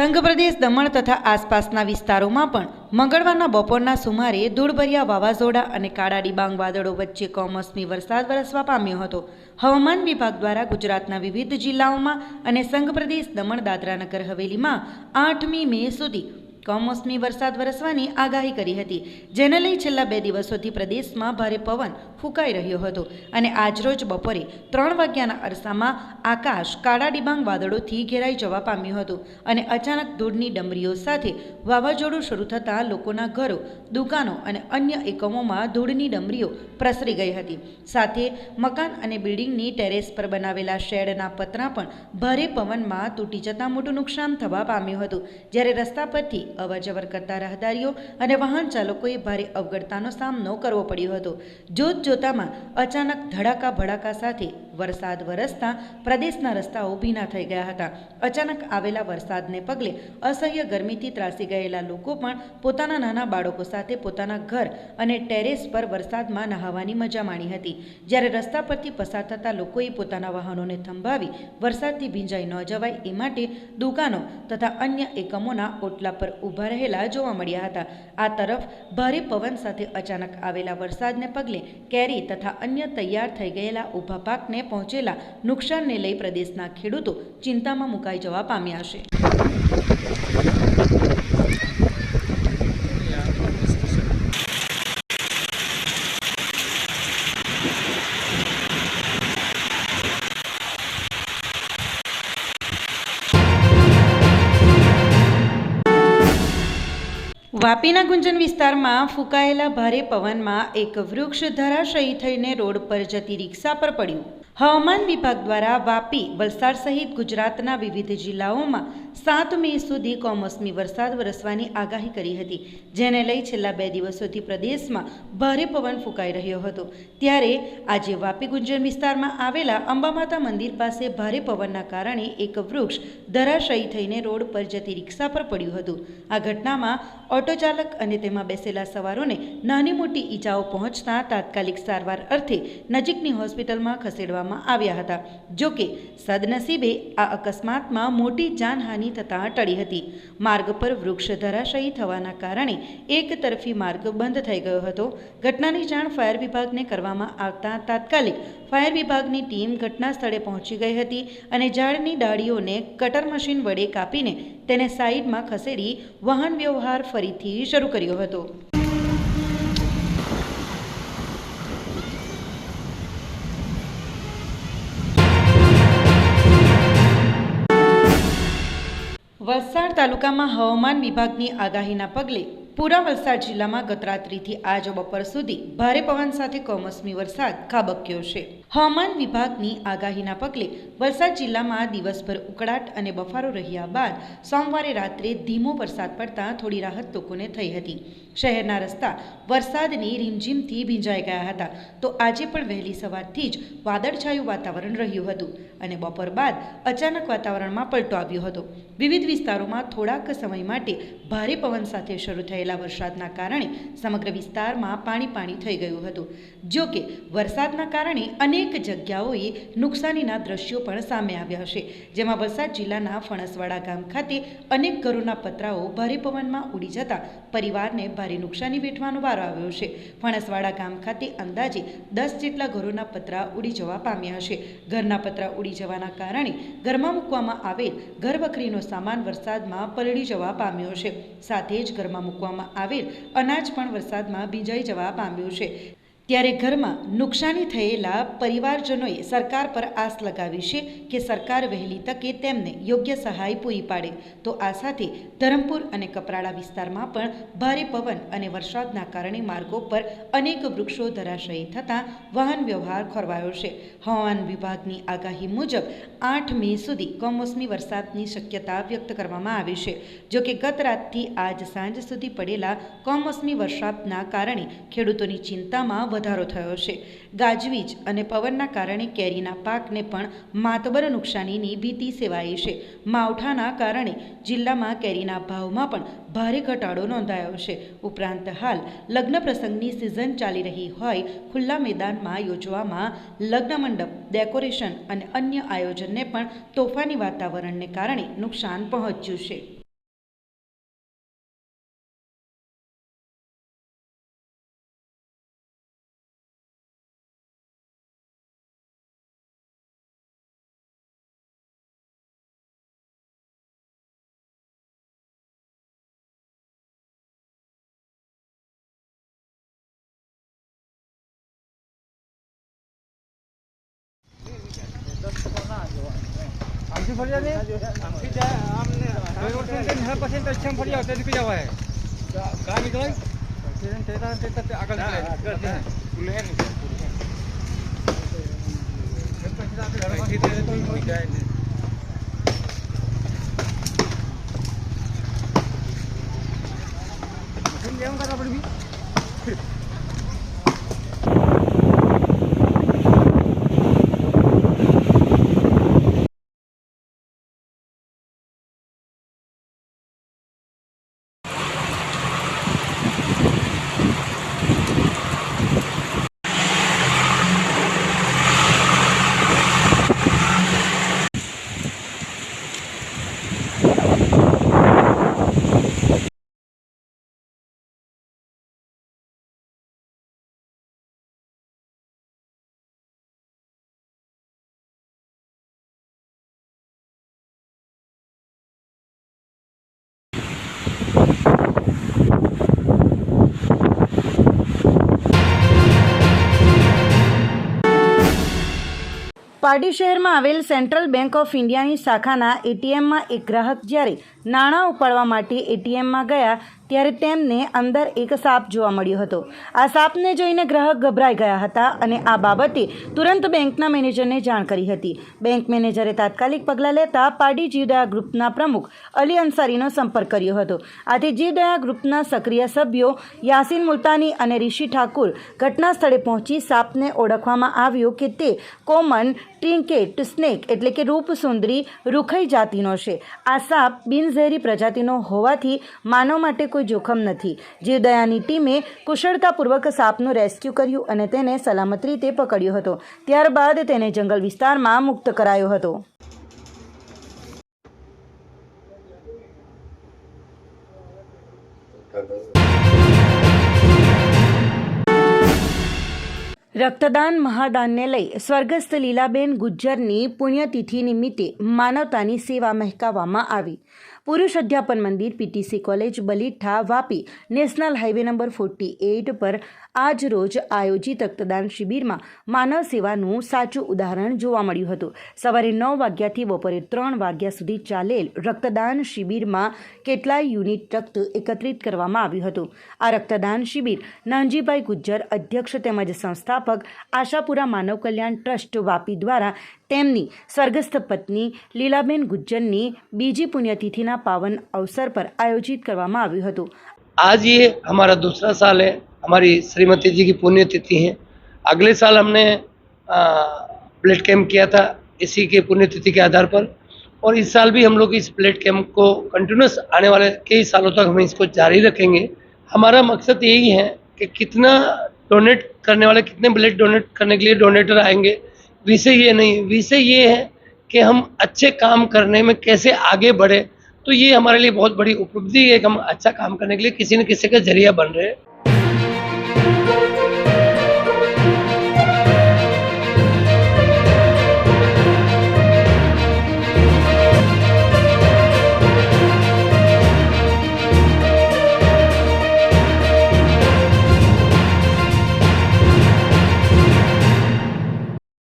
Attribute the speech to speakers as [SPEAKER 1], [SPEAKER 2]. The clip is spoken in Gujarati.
[SPEAKER 1] સંઘ પ્રદેશ દમણ તથા આસપાસના વિસ્તારોમાં પણ મંગળવારના બપોરના સુમારે ધૂળભર્યા વાવાઝોડા અને કાળા ડિબાંગ વાદળો વચ્ચે કમોસમી વરસાદ વરસવા પામ્યો હતો. હવામાન વિભાગ દ્વારા ગુજરાતના વિવિધ જિલ્લાઓમાં અને સંઘ પ્રદેશ દમણ દાદરાનગર હવેલીમાં આઠમી મે સુધી કમોસમી વરસાદ વરસવાની આગાહી કરી હતી. જેને લઈ છેલ્લા બે દિવસોથી પ્રદેશમાં ભારે પવન ફૂંકાઈ રહ્યો હતો અને આજરોજ બપોરે ત્રણ વાગ્યાના અરસામાં આકાશ કાળા ડિબાંગ વાદળોથી ઘેરાઈ જવા પામ્યું હતું અને અચાનક ધૂળની ડમરીઓ સાથે વાવાઝોડું શરૂ થતાં લોકોના ઘરો, દુકાનો અને અન્ય એકમોમાં ધૂળની ડમરીઓ પ્રસરી ગઈ હતી. સાથે મકાન અને બિલ્ડિંગની ટેરેસ પર બનાવેલા શેડના પતરા પણ ભારે પવનમાં તૂટી જતાં મોટું નુકસાન થવા પામ્યું હતું. જ્યારે રસ્તા પરથી અવરજવર કરતા રાહદારીઓ અને વાહન ચાલકોએ ભારે અવગડતાનો સામનો કરવો પડ્યો હતો. જોત જોતામાં અચાનક ધડાકા ભડાકા સાથે વરસાદ વરસતા પ્રદેશના રસ્તાઓ ભીના થઈ ગયા હતા. અચાનક આવેલા વરસાદને પગલે અસહ્ય ગરમીથી ત્રાસી ગયેલા લોકો પણ પોતાના નાના બાળકો સાથે પોતાના ઘર અને ટેરેસ પર વરસાદમાં નહાવાની મજા માણી હતી. જ્યારે રસ્તા પરથી પસાર થતા લોકોએ પોતાના વાહનોને થંભાવી વરસાદથી ભીંજાઈ ન જવાય એ માટે દુકાનો તથા અન્ય એકમોના ઓટલા પર ઊભા રહેલા જોવા મળ્યા હતા. આ તરફ ભારે પવન સાથે અચાનક આવેલા વરસાદને પગલે કેરી તથા અન્ય તૈયાર થઈ ગયેલા ઊભા પાકને પહોંચેલા નુકસાનને લઈ પ્રદેશના ખેડૂતો ચિંતામાં મુકાઈ જવા પામ્યા છે. વાપીના ગુંજન વિસ્તારમાં ફૂંકાયેલા ભારે પવનમાં એક વૃક્ષ ધરાશયી થઈને રોડ પર જતી રિક્ષા પર પડ્યું. હવામાન વિભાગ દ્વારા વાપી, વલસાડ સહિત ગુજરાતના વિવિધ જિલ્લાઓમાં સાત મે સુધી કમોસમી વરસાદ વરસવાની આગાહી કરી હતી, જેને લઈ છેલ્લા બે દિવસોથી પ્રદેશમાં ભારે પવન ફૂંકાઈ રહ્યો હતો. ત્યારે આજે વાપી ગુંજન વિસ્તારમાં આવેલા અંબામાતા મંદિર પાસે ભારે પવનના કારણે એક વૃક્ષ ધરાશયી થઈને રોડ પર જતી રિક્ષા પર પડ્યું હતું. આ ઘટનામાં ઓટો ચાલક અને તેમાં બેસેલા સવારોને નાની મોટી ઈજાઓ પહોંચતા તાત્કાલિક સારવાર અર્થે નજીકની હોસ્પિટલમાં ખસેડવામાં આવ્યા હતા. જો કે સદનસીબે આ અકસ્માતમાં મોટી જાનહાનિ થતાં ટળી હતી. માર્ગ પર વૃક્ષ ધરાશયી થવાના કારણે એક તરફી માર્ગ બંધ થઈ ગયો હતો. ઘટનાની જાણ ફાયર વિભાગને કરવામાં આવતા તાત્કાલિક ફાયર વિભાગની ટીમ ઘટના સ્થળે પહોંચી ગઈ હતી અને ઝાડની ડાળીઓને કટર મશીન વડે કાપીને તેને સાઈડમાં ખસેડી વાહન વ્યવહાર ફરીથી શરૂ કર્યો હતો. વલસાડ તાલુકામાં હવામાન વિભાગની આગાહીના પગલે પૂરા વલસાડ જિલ્લામાં ગત રાત્રિથી આજ બપોર સુધી ભારે પવન સાથે કમોસમી વરસાદ ખાબક્યો છે. હવામાન વિભાગની આગાહીના પગલે વલસાડ જિલ્લામાં દિવસભર ઉકળાટ અને બફારો રહ્યા બાદ સોમવારે રાત્રે ધીમો વરસાદ પડતા થોડી રાહત લોકોને થઈ હતી. શહેરના રસ્તા વરસાદની રીમઝીમથી ભીંજાઈ ગયા હતા. તો આજે પણ વહેલી સવારથી જ વાદળછાયું વાતાવરણ રહ્યું હતું અને બપોર બાદ અચાનક વાતાવરણમાં પલટો આવ્યો હતો. વિવિધ વિસ્તારોમાં થોડાક સમય માટે ભારે પવન સાથે શરૂ થયેલા વરસાદના કારણે સમગ્ર વિસ્તારમાં પાણી પાણી થઈ ગયું હતું. જો કે વરસાદના કારણે અનેક જગ્યાઓએ નુકસાનીના દ્રશ્યો પણ સામે આવ્યા છે જેમાં વલસાડ જિલ્લાના ફણસવાડા ગામ ખાતે અનેક ઘરોના પતરાઓ ભારે પવનમાં ઉડી જતા પરિવારને ભારે નુકસાની વેઠવાનો વારો આવ્યો છે. ફણસવાડા ગામ ખાતે અંદાજે દસ જેટલા ઘરોના પતરા ઉડી જવા પામ્યા છે ઘરના પતરા ઉડી જવાના કારણે ઘરમાં મૂકવામાં આવેલ ઘરવખરીનો સામાન વરસાદમાં પલળી જવા પામ્યો છે સાથે જ ઘરમાં મૂકવામાં આવેલ અનાજ પણ વરસાદમાં ભીંજાઈ જવા પામ્યું છે. ત્યારે ઘરમાં નુકસાની થયેલા પરિવારજનોએ સરકાર પર આસ લગાવી છે કે સરકાર વહેલી તકે તેમને યોગ્ય સહાય પૂરી પાડે. તો આ સાથે ધરમપુર અને કપરાડા વિસ્તારમાં પણ ભારે પવન અને વરસાદના કારણે માર્ગો પર અનેક વૃક્ષો ધરાશયી થતાં વાહન વ્યવહાર ખોરવાયો છે. હવામાન વિભાગની આગાહી મુજબ આઠ મે સુધી કમોસમી વરસાદની શક્યતા વ્યક્ત કરવામાં આવી છે. જોકે ગત રાતથી આજ સાંજ સુધી પડેલા કમોસમી વરસાદના કારણે ખેડૂતોની ચિંતામાં વધારો થયો છે. ગાજવીજ અને પવનના કારણે કેરીના પાકને પણ માતબર નુકસાનીની ભીતિ સેવાઈ છે. માવઠાના કારણે જિલ્લામાં કેરીના ભાવમાં પણ ભારે ઘટાડો નોંધાયો છે. ઉપરાંત હાલ લગ્ન પ્રસંગની સિઝન ચાલી રહી હોય, ખુલ્લા મેદાનમાં યોજવામાં લગ્ન મંડપ, ડેકોરેશન અને અન્ય આયોજનને પણ તોફાની વાતાવરણને કારણે નુકસાન પહોંચ્યું છે.
[SPEAKER 2] આમથી ફરી જાય ને? આમથી જાય, આમને ને, પછી ઈચ્છામાં ફરી આવે, કઈ જવાય? કાં નીકળાય? પછી એને તેતા- તેતા આગળ નીકળાય. પછી આપણે ઘરમાંથી જઈએ તો કોઈ જાય નહીં. મશીન લેવું કાં
[SPEAKER 1] પારડી શહેરમાં આવેલ સેન્ટ્રલ બેંક ઓફ ઇન્ડિયાની શાખાના એટીએમમાં એક ગ્રાહક જ્યારે નાણાં ઉપાડવા માટે એટીએમમાં ગયા ત્યારે તેમને અંદર એક સાપ જોવા મળ્યો હતો. આ સાપને જોઈને ગ્રાહક ગભરાઈ ગયા હતા અને આ બાબતે તુરંત બેંકના મેનેજરને જાણ કરી હતી. બેંક મેનેજરે તાત્કાલિક પગલાં લેતા પારડી જીવદયા ગ્રુપના પ્રમુખ અલી અંસારીનો સંપર્ક કર્યો હતો. આથી જીવદયા ગ્રુપના સક્રિય સભ્યો યાસીન મુલતાની અને ઋષિ ઠાકુર ઘટના સ્થળે પહોંચી સાપને ઓળખવામાં આવ્યો કે તે કોમન ટ્રિન્કેટ સ્નેક એટલે કે રૂપસુંદરી રૂખઈ જાતિનો છે. આ સાપ બિનઝેરી પ્રજાતિનો હોવાથી માનવ માટે કોઈ જોખમ નથી. જીવદયાની ટીમે કુશળતાપૂર્વક સાપનું રેસ્ક્યુ કર્યું અને તેને સલામત રીતે પકડ્યો હતો. ત્યારબાદ તેને જંગલ વિસ્તારમાં મુક્ત કરાયો હતો. રક્તદાન મહાદાનને લઈ સ્વર્ગસ્થ લીલાબેન ગુજ્જરની પુણ્યતિથિ નિમિત્તે માનવતાની સેવા મહેકાવવામાં આવી. પુરુષ અધ્યાપન મંદિર PTC college Balitha Vapi national highway number forty eight પર આજ રોજ આયોજિત રક્તદાન શિબિરમાં માનવ સેવાનું સાચું ઉદાહરણ જોવા મળ્યું હતું. સવારે નવ વાગ્યાથી બપોરે ત્રણ વાગ્યા સુધી ચાલેલ રક્તદાન શિબિરમાં કેટલાય યુનિટ રક્ત એકત્રિત કરવામાં આવ્યું હતું. આ રક્તદાન શિબિર નાનજીભાઈ ગુજ્જર અધ્યક્ષ તેમજ સંસ્થાપક આશાપુરા માનવ કલ્યાણ ટ્રસ્ટ વાપી દ્વારા તેમની સ્વર્ગસ્થ પત્ની લીલાબેન ગુજ્જરની બીજી પુણ્યતિથિના પાવન અવસર પર આયોજિત કરવામાં આવ્યું હતું.
[SPEAKER 3] આજે અમારા દૂસરા સાલે हमारी श्रीमती जी की पुण्यतिथि है। अगले साल हमने ब्लड कैंप किया था इसी के पुण्यतिथि के आधार पर। और इस साल भी हम लोग इस ब्लड कैंप को कंटिन्यूस आने वाले कई सालों तक हम इसको जारी रखेंगे। हमारा मकसद यही है कि कितना डोनेट करने वाले, कितने ब्लड डोनेट करने के लिए डोनेटर आएँगे। विषय ये नहीं, विषय ये है कि हम अच्छे काम करने में कैसे आगे बढ़े। तो ये हमारे लिए बहुत बड़ी उपलब्धि है कि हम अच्छा काम करने के लिए किसी न किसी का ज़रिया बन रहे हैं।